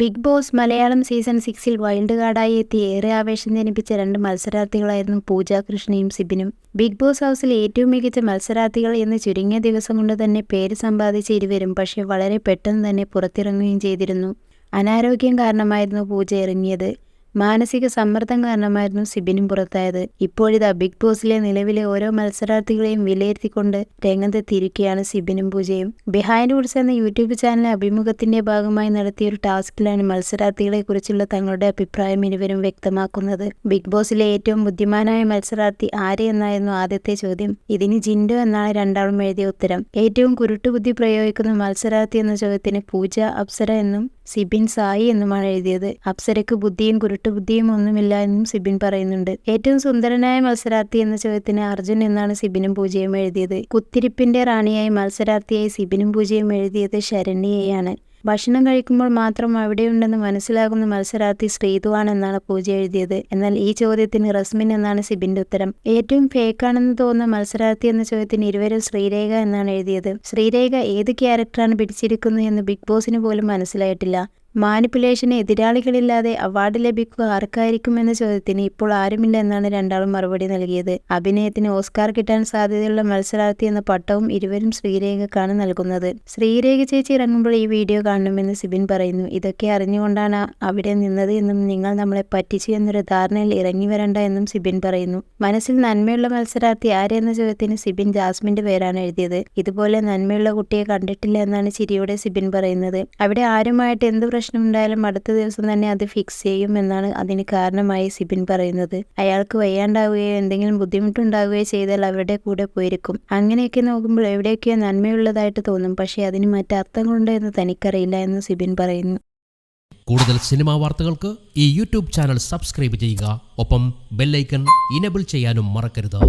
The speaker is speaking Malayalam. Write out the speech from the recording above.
ബിഗ് ബോസ് മലയാളം സീസൺ സിക്സിൽ വൈൽഡ് കാർഡായി എത്തി. ഏറെ ആവേശം ജനിപ്പിച്ച രണ്ട് മത്സരാർത്ഥികളായിരുന്നു പൂജ കൃഷ്ണയും സിബിനും. ബിഗ് ബോസ് ഹൗസിൽ ഏറ്റവും മികച്ച മത്സരാർത്ഥികൾ എന്ന് ചുരുങ്ങിയ ദിവസം കൊണ്ട് തന്നെ പേര് സമ്പാദിച്ച ഇരുവരും പക്ഷേ വളരെ പെട്ടെന്ന് തന്നെ പുറത്തിറങ്ങുകയും ചെയ്തിരുന്നു. അനാരോഗ്യം കാരണമായിരുന്നു പൂജ ഇറങ്ങിയത്. മാനസിക സമ്മർദ്ദം കാരണമായിരുന്നു സിബിനും പുറത്തായത്. ഇപ്പോഴിതാ ബിഗ് ബോസിലെ നിലവിലെ ഓരോ മത്സരാർത്ഥികളെയും വിലയിരുത്തിക്കൊണ്ട് രംഗത്തെത്തിയിരിക്കുകയാണ് സിബിനും പൂജയും. ബിഹൈൻഡ് വുഡ്സ് എന്ന യൂട്യൂബ് ചാനൽ അഭിമുഖത്തിന്റെ ഭാഗമായി നടത്തിയ ഒരു ടാസ്കിലാണ് മത്സരാർത്ഥികളെ കുറിച്ചുള്ള തങ്ങളുടെ അഭിപ്രായം ഇരുവരും വ്യക്തമാക്കുന്നത്. ബിഗ് ബോസിലെ ഏറ്റവും ബുദ്ധിമാനായ മത്സരാർത്ഥി ആര് എന്നായിരുന്നു ആദ്യത്തെ ചോദ്യം. ഇതിന് ജിൻഡോ എന്നാണ് രണ്ടാളും എഴുതിയ ഉത്തരം. ഏറ്റവും കുരുട്ടുബുദ്ധി പ്രയോഗിക്കുന്ന മത്സരാർത്ഥി എന്ന ചോദ്യത്തിന് പൂജ അപ്സര എന്നും സിബിൻ സായി എന്നുമാണ് എഴുതിയത്. അപ്സരയ്ക്ക് ബുദ്ധിയും കുരുട്ടുബുദ്ധിയും ഒന്നുമില്ല എന്നും സിബിൻ പറയുന്നുണ്ട്. ഏറ്റവും സുന്ദരനായ മത്സരാർത്ഥി എന്ന ചോദ്യത്തിന് അർജുൻ എന്നാണ് സിബിനും പൂജയും എഴുതിയത്. കുത്തിരിപ്പിന്റെ റാണിയായി മത്സരാർത്ഥിയായി സിബിനും പൂജയും എഴുതിയത് ശരണ്യയാണ് ഭക്ഷണം കഴിക്കുമ്പോൾ മാത്രം അവിടെയുണ്ടെന്ന് മനസ്സിലാകുന്ന മത്സരാർത്ഥി ശ്രീതുവാണെന്നാണ് പൂജ എഴുതിയത്. എന്നാൽ ഈ ചോദ്യത്തിന് റസ്മിൻ എന്നാണ് സിബിന്റെ ഉത്തരം. ഏറ്റവും ഫേക്കാണെന്ന് തോന്നുന്ന മത്സരാർത്ഥി എന്ന ചോദ്യത്തിന് ഇരുവരും ശ്രീരേഖ എന്നാണ് എഴുതിയത്. ശ്രീരേഖ ഏത് ക്യാരക്ടറാണ് പിടിച്ചിരിക്കുന്നത് എന്ന് ബിഗ് ബോസിന് പോലും മനസ്സിലായിട്ടില്ല. മാനിപ്പുലേഷന് എതിരാളികളില്ലാതെ അവാർഡ് ലഭിക്കുക ആർക്കായിരിക്കും എന്ന ചോദ്യത്തിന് ഇപ്പോൾ ആരുമില്ല എന്നാണ് രണ്ടാളും മറുപടി നൽകിയത്. അഭിനയത്തിന് ഓസ്കാർ കിട്ടാൻ സാധ്യതയുള്ള മത്സരാർത്ഥി എന്ന പട്ടവും ഇരുവരും ശ്രീരേഖക്കാണ് നൽകുന്നത്. ശ്രീരേഖ ചേച്ചി ഇറങ്ങുമ്പോൾ ഈ വീഡിയോ കാണണമെന്ന് സിബിൻ പറയുന്നു. ഇതൊക്കെ അറിഞ്ഞുകൊണ്ടാണ് അവിടെ നിന്നത് എന്നും നിങ്ങൾ നമ്മളെ പറ്റിച്ചു എന്നൊരു ധാരണയിൽ ഇറങ്ങി വരണ്ട എന്നും സിബിൻ പറയുന്നു. മനസ്സിൽ നന്മയുള്ള മത്സരാർത്ഥി ആരെന്ന ചോദ്യത്തിന് സിബിൻ ജാസ്മിന്റെ പേരാണ് എഴുതിയത്. ഇതുപോലെ നന്മയുള്ള കുട്ടിയെ കണ്ടിട്ടില്ല എന്നാണ് ചിരിയോടെ സിബിൻ പറയുന്നത്. അവിടെ ആരുമായിട്ട് എന്ത് പ്രശ്നമുണ്ടായാലും അടുത്ത ദിവസം തന്നെ അത് ഫിക്സ് ചെയ്യും എന്നാണ് അതിന് കാരണമായി സിബിൻ പറയുന്നത്. അയാൾക്ക് വയ്യാണ്ടാവുകയോ എന്തെങ്കിലും ബുദ്ധിമുട്ടുണ്ടാവുകയോ ചെയ്താൽ അവരുടെ കൂടെ പോയിരിക്കും. അങ്ങനെയൊക്കെ നോക്കുമ്പോൾ എവിടെയൊക്കെയോ നന്മയുള്ളതായിട്ട് തോന്നും. പക്ഷേ അതിന് മറ്റർത്ഥങ്ങളുണ്ട് എന്ന് തനിക്കറിയില്ല എന്ന് സിബിൻ പറയുന്നു. കൂടുതൽ സിനിമാ വാർത്തകൾക്ക് ഈ യൂട്യൂബ് ചാനൽ സബ്സ്ക്രൈബ് ചെയ്യുക. ഒപ്പം ബെല്ലൈക്കൺ ഇനബിൾ ചെയ്യാനും മറക്കരുത്.